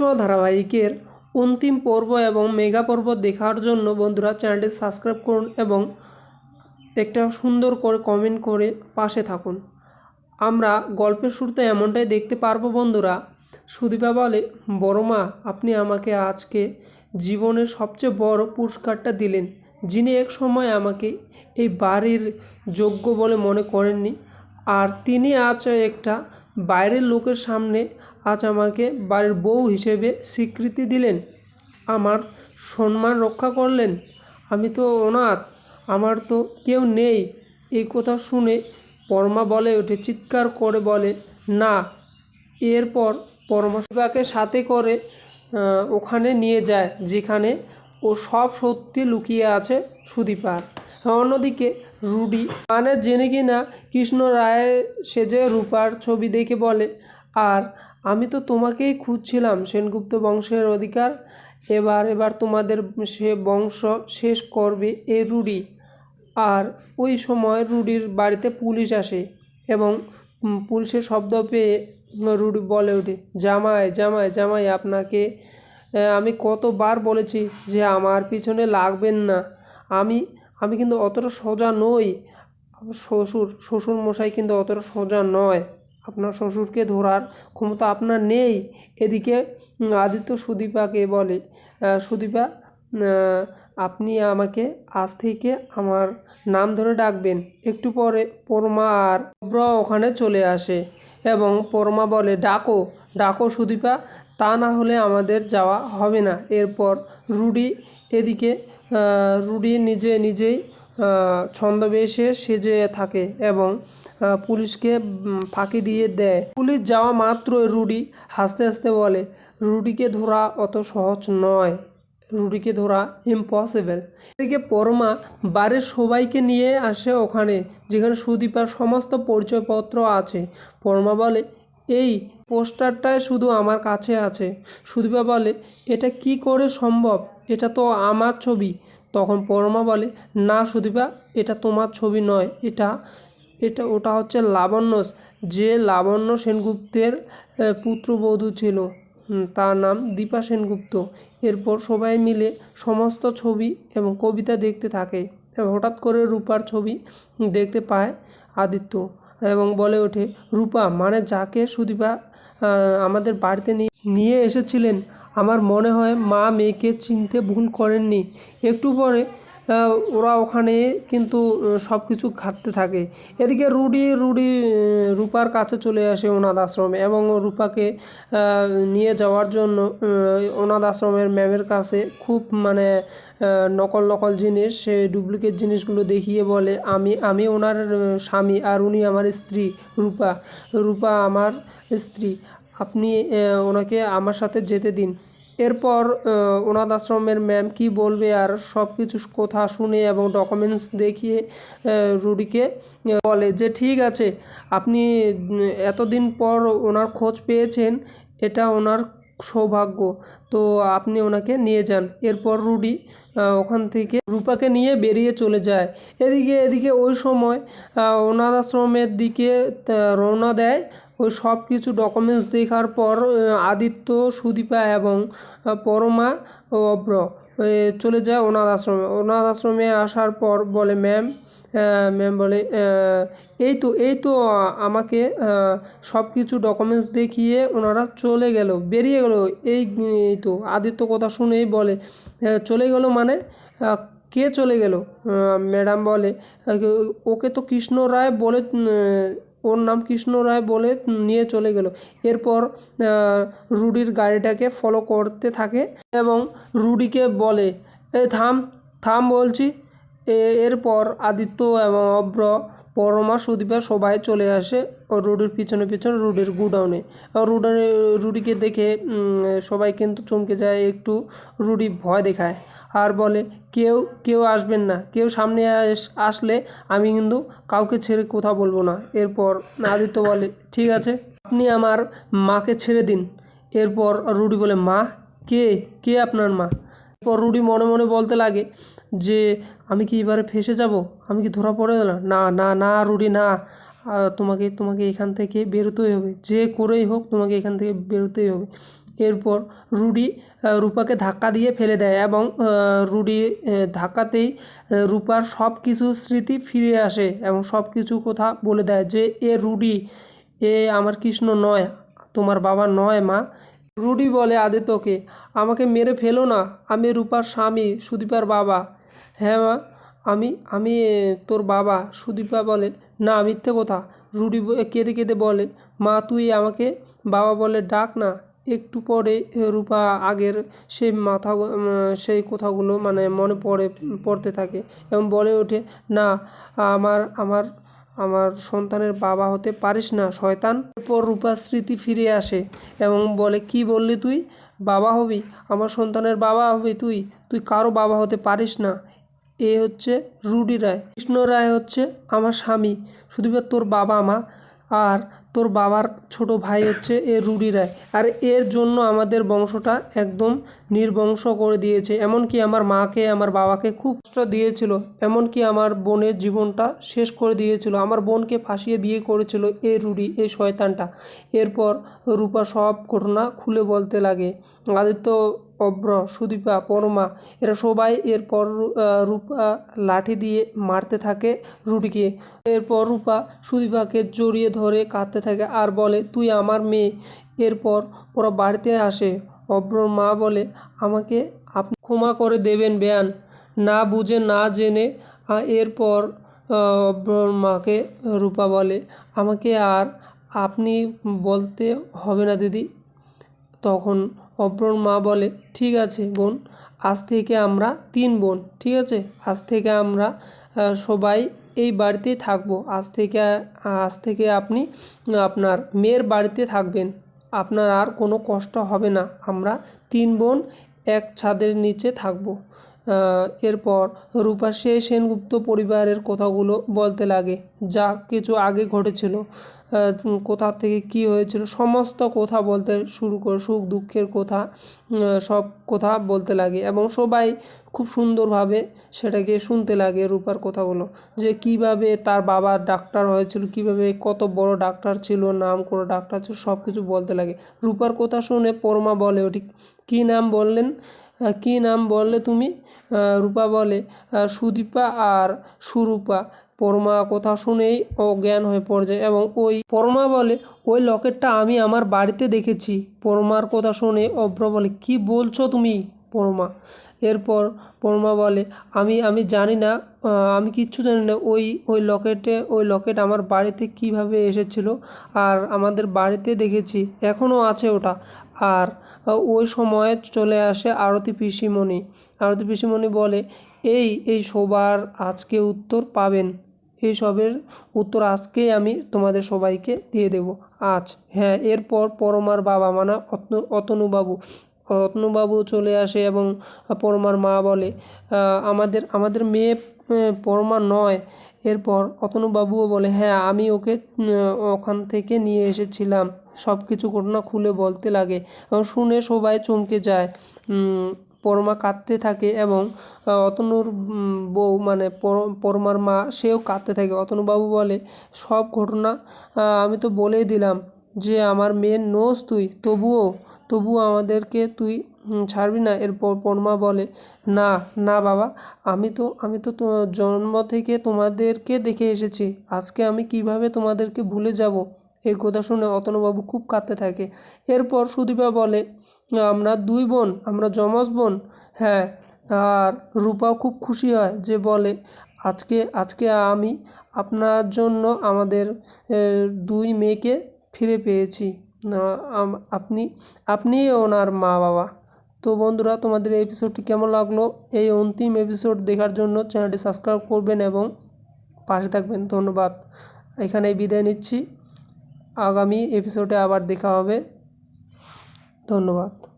ছোঁয়া ধারাবাহিকের অন্তিম পর্ব এবং মেগা পর্ব দেখার জন্য বন্ধুরা চ্যানেলটি সাবস্ক্রাইব করুন এবং একটা সুন্দর করে কমেন্ট করে পাশে থাকুন। আমরা গল্পের শুরুতে এমনটাই দেখতে পারব বন্ধুরা, সুদীপা বলে, বড় মা, আপনি আমাকে আজকে জীবনের সবচেয়ে বড় পুরস্কারটা দিলেন, যিনি এক সময় আমাকে এই বাড়ির যোগ্য বলে মনে করেননি, আর তিনি আজ একটা বাইরের লোকের সামনে আজ আমাকে বাড়ির বউ হিসেবে স্বীকৃতি দিলেন। আমার সম্মান রক্ষা করলেন। আমি তো অনাথ, আমার তো কেউ নেই। এই কথা শুনে পরমা বলে ওঠে, চিৎকার করে বলে, না। এরপর পরমাশিবাকে সাথে করে ওখানে নিয়ে যায়, যেখানে ও সব সত্যি লুকিয়ে আছে সুদীপার অন্যদিকে রুডি মানে জেনে কিনা কৃষ্ণ রায় সেজে রূপার ছবি দেখে বলে, আর আমি তো তোমাকেই খুঁজছিলাম, সেনগুপ্ত বংশের অধিকার। এবার এবার তোমাদের সে বংশ শেষ করবে এ রুডি। আর ওই সময় রুডির বাড়িতে পুলিশ আসে এবং পুলিশের শব্দ পেয়ে রুডি বলে ওঠে, জামাই জামাই জামাই, আপনাকে আমি কতবার বলেছি যে আমার পিছনে লাগবেন না। আমি আমি কিন্তু অতটা সোজা নই। শ্বশুর শ্বশুর মশাই কিন্তু অতটা সোজা নয়। আপনার শ্বশুরকে ধরার ক্ষমতা আপনার নেই। এদিকে আদিত্য সুদীপাকে বলে সুদীপা আপনি আমাকে আজ থেকে আমার নাম ধরে ডাকবেন। একটু পরে পরমা আর অব্র ওখানে চলে আসে এবং পরমা বলে, ডাকো ডাকো সুদীপা, তা না হলে আমাদের যাওয়া হবে না। এরপর রুডি এদিকে রুডি নিজে নিজেই ছন্দবেশে সেজে থাকে এবং পুলিশকে ফাঁকি দিয়ে দেয়। পুলিশ যাওয়া মাত্রই রুডি হাসতে হাসতে বলে, রুডিকে ধরা অত সহজ নয়। রুডিকে ধরা ইম্পসিবল এদিকে পরমা বাড়ির সবাইকে নিয়ে আসে ওখানে, যেখানে সুদীপার সমস্ত পরিচয়পত্র আছে। পরমা বলে, এই পোস্টারটাই শুধু আমার কাছে আছে। সুদীপা বলে, এটা কি করে সম্ভব? এটা তো আমার ছবি। তখন পরমা বলে, না সুদীপা, এটা তোমার ছবি নয়, এটা এটা, ওটা হচ্ছে লাবণ্য যে লাবণ্য সেনগুপ্তের পুত্রবধূ ছিল। তার নাম দীপা সেনগুপ্ত। এরপর সবাই মিলে সমস্ত ছবি এবং কবিতা দেখতে থাকে। হঠাৎ করে রূপার ছবি দেখতে পায় আদিত্য এবং বলে ওঠে, রূপা মানে যাকে সুদীপা আমাদের বাড়িতে নিয়ে এসেছিলেন আমার মনে হয় মা মেয়েকে চিনতে ভুল করেননি। একটু পরে ওরা ওখানে কিন্তু সব কিছু ঘাটতে থাকে। এদিকে রুডি রুডি রূপার কাছে চলে আসে অনাথ আশ্রমে এবং রূপাকে নিয়ে যাওয়ার জন্য অনাথ আশ্রমের ম্যামের কাছে খুব মানে নকল নকল জিনিস, সে ডুপ্লিকেট জিনিসগুলো দেখিয়ে বলে, আমি আমি ওনার স্বামী আর উনি আমার স্ত্রী, রূপা। রূপা আমার স্ত্রী। আপনি ওনাকে আমার সাথে যেতে দিন। এরপর অনাথ আশ্রমের ম্যাম কি বলবে আর সব কিছু কথা শুনে এবং ডকুমেন্টস দেখিয়ে রুডিকে বলে যে ঠিক আছে, আপনি এতদিন পর ওনার খোঁজ পেয়েছেন, এটা ওনার সৌভাগ্য। তো আপনি ওনাকে নিয়ে যান। এরপর রুডি ওখান থেকে রূপাকে নিয়ে বেরিয়ে চলে যায়। এদিকে এদিকে ওই সময় অনাথ আশ্রমের দিকে রওনা দেয়। ওই সব কিছু ডকুমেন্টস দেখার পর আদিত্য, সুদীপা এবং পরমা ও অব্র চলে যায় অনাথ আশ্রমে। অনাথ আশ্রমে আসার পর বলে ম্যাম ম্যাম বলে এই তো এই তো আমাকে সব কিছু ডকুমেন্টস দেখিয়ে ওনারা চলে গেল, বেরিয়ে গেল। এই তো, আদিত্য কথা শুনেই বলে চলে গেল মানে কে চলে গেল? ম্যাডাম বলে ওকে তো কৃষ্ণ রায় বলে ওর নাম কৃষ্ণ রায় বলে নিয়ে চলে গেল। এরপর রুডির গাড়িটাকে ফলো করতে থাকে এবং রুডিকে বলে এ থাম থাম বলছি। এরপর আদিত্য এবং অব্র পরমা, সুদীপা সবাই চলে আসে ও রুডির পিছনে পিছনে রুডির গুডাউনে। রুডে রুডিকে দেখে সবাই কিন্তু চমকে যায়, একটু রুডি ভয় দেখায়। আর বলে, কেউ কেউ আসবেন না। কেউ সামনে আস- আসলে আমি কিন্তু কাউকে ছেড়ে কথা বলব না। এরপর আদিত্য বলে, ঠিক আছে, আপনি আমার মাকে ছেড়ে দিন। এরপর রুডি বলে, মা? কে? কে আপনার মা? এরপর রুডি মনে মনে বলতে লাগে যে, আমি কি এবারে ফেসে যাব? আমি কি ধরা পড়ে গেলাম? না না না রুডি, না। তোমাকে তোমাকে এখান থেকে বেরোতেই হবে। যে করেই হোক তোমাকে এখান থেকে বেরোতেই হবে। এরপর রুডি রূপাকে ধাক্কা দিয়ে ফেলে দেয় এবং রুডি ধাক্কাতেই রূপার সব কিছু স্মৃতি ফিরে আসে এবং সব কিছু কথা বলে দেয় যে, এ রুডি, এ আমার কৃষ্ণ নয়, তোমার বাবা নয় মা। রুডি বলে, আদিত্যকে, আমাকে মেরে ফেলো না, আমি রূপার স্বামী, সুদীপার বাবা। হ্যাঁ মা, আমি আমি তোর বাবা। সুদীপা বলে, না, মিথ্যে কথা। রুডি কেঁদে কেঁদে বলে, মা, তুই আমাকে বাবা বলে ডাক না। একটু পরে রূপা আগের সেই মাথা সেই কথাগুলো মানে মনে পড়ে, পড়তে থাকে এবং বলে ওঠে, না, আমার আমার আমার সন্তানের বাবা হতে পারিস না, শয়তান। এরপর রূপার স্মৃতি ফিরে আসে এবং বলে, কি বললি তুই? বাবা হবি? আমার সন্তানের বাবা হবি তুই? তুই কারও বাবা হতে পারিস না? এ হচ্ছে রুডি রায়। কৃষ্ণ রায় হচ্ছে আমার স্বামী। শুধুমাত্র তোর বাবা মা? আর তোর বাবার ছোট ভাই হচ্ছে এ রুডি রায়। আর এর জন্য আমাদের বংশটা একদম নির্বংশ করে দিয়েছে। এমনকি আমার মাকে, আমার বাবাকে খুব কষ্ট দিয়েছিল। এমনকি আমার বোনের জীবনটা শেষ করে দিয়েছিল। আমার বোনকে ফাঁসিয়ে বিয়ে করেছিল এ রুডি এই শয়তানটা। এরপর রূপা সব ঘটনা খুলে বলতে লাগে। আদিত্য অব্র সুদীপা পরমা এরা সবাই এরপর রূপা লাঠি দিয়ে মারতে থাকে রুটিকে এরপর রূপা সুদীপাকে জড়িয়ে ধরে কাঁদতে থাকে আর বলে তুই আমার মেয়ে। এরপর ওরা বাড়িতে আসে। অব্রর মা বলে আমাকে আপনি ক্ষমা করে দেবেন বেয়ান। না বুঝে না জেনে এরপর আহ, অব্রর মাকে রূপা বলে আমাকে আর আপনি বলতে হবে না দিদি। তখন অব্রর মা বলে, ঠিক আছে বোন, আজ থেকে আমরা তিন বোন, ঠিক আছে? আজ থেকে আমরা সবাই এই বাড়িতেই থাকব। আজ থেকে আজ থেকে আপনি, আপনার মেয়ের বাড়িতে থাকবেন। আপনার আর কোনো কষ্ট হবে না। আমরা তিন বোন এক ছাদের নিচে থাকব। এরপর রূপা সে সেনগুপ্ত পরিবারের কথাগুলো বলতে লাগে। যা কিছু আগে ঘটেছিল কোথা থেকে কি হয়েছিল, সমস্ত কথা বলতে শুরু করে, সুখ দুঃখের কথা সব কথা বলতে লাগে এবং সবাই খুব সুন্দরভাবে সেটাকে শুনতে লাগে রূপার কথাগুলো। যে কীভাবে তার বাবা ডাক্তার হয়েছিল, কীভাবে কত বড় ডাক্তার ছিল, নাম করে ডাক্তার ছিল সব কিছু বলতে লাগে। রূপার কথা শুনে পরমা বলে ওটি কী নাম বললেন? কী নাম বললে তুমি? রূপা বলে। সুদীপা আর সুরূপা। পরমা কথা শুনেই অজ্ঞান হয়ে পড়ে যায় এবং ওই পরমা বলে, ওই লকেটটা আমি আমার বাড়িতে দেখেছি। পরমার কথা শুনে অভ্র বলে, কি বলছো তুমি পরমা? এরপর পরমা বলে, আমি আমি জানি না আমি কিচ্ছু জানি না, ওই ওই লকেটে, ওই লকেট আমার বাড়িতে কীভাবে এসেছিল? আর আমাদের বাড়িতে দেখেছি এখনও আছে ওটা। আর ওই সময় চলে আসে আরতি পিসিমণি। আরতি পিসিমণি বলে, এই এই সবার আজকে উত্তর পাবেন। এই সবের উত্তর আজকেই আমি তোমাদের সবাইকে দিয়ে দেব। আজ। হ্যাঁ এরপর পরমার বাবা মানে অতনু, অতনুবাবু অতনুবাবু চলে আসে এবং পরমার মা বলে আমাদের আমাদের মেয়ে পরমা নয়। এরপর অতনুবাবুও বলে হ্যাঁ আমি ওকে ওখান থেকে নিয়ে এসেছিলাম। সব কিছু ঘটনা খুলে বলতে লাগে। এবং শুনে সবাই চমকে যায়। পরমা কাঁদতে থাকে এবং অতনুর বউ মানে পর- পরমার মা সেও কাঁদতে থাকে। অতনুবাবু বলে, সব ঘটনা আমি তো বলেই দিলাম যে আমার মেয়ের নোস তুই, তবুও তবুও আমাদেরকে তুই ছাড়বি না। এরপর পরমা বলে, না না বাবা, আমি তো, আমি তো- জন্ম থেকে তোমাদেরকে দেখে এসেছি। আজকে আমি কীভাবে তোমাদেরকে ভুলে যাব? এই কথা শুনে অতনুবাবু খুব কাঁদতে থাকে। এরপর সুদীপা বলে, আমরা দুই বোন, আমরা যমজ বোন। হ্যাঁ আর রূপাও খুব খুশি হয় যে বলে, আজকে আজকে আমি আপনার জন্য আমাদের দুই মেয়েকে ফিরে পেয়েছি। আপনি আপনি ওনার মা বাবা তো বন্ধুরা, তোমাদের এপিসোডটি কেমন লাগল? এই অন্তিম এপিসোড দেখার জন্য চ্যানেলটি সাবস্ক্রাইব করবেন এবং পাশে থাকবেন। ধন্যবাদ। এখানেই বিদায় নিচ্ছি। আগামী এপিসোডে আবার দেখা হবে। ধন্যবাদ।